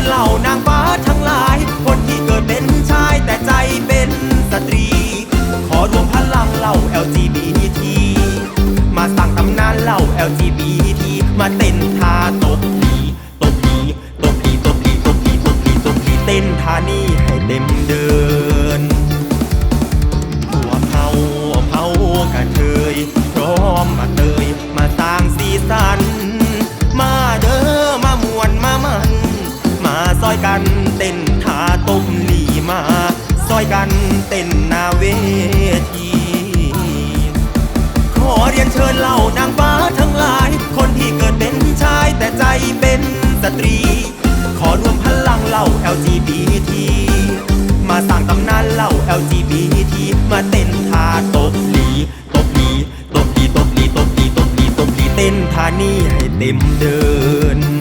ญเหล่านางฟ้าทั้งหลาย คนที่เกิดเป็นชายแต่ใจเป็นสตรี ขอรวมพลังเหล่า LGBT มาสร้างตำนานเหล่า LGBT มาเต้นท่าตบผีตบผีตบผีตบผีตบผีตบผีตบผีเต้นท่านี้ให้เต็ม ซอยกันเต้นท่าต้มหลีมา ซอยกันเต้นนาเวที ขอเรียนเชิญเหล่านางฟ้าทั้งหลาย คนที่เกิดเป็นชายแต่ใจเป็นสตรี ขอรวมพลังเหล่า LGBT มาสร้างตำนานเหล่า LGBT มาเต้นท่าตบหลีตบหลีตบหลีตบหลีตบหลีตบหลีตบหลีเต้นท่านี้ให้เต็มเดิน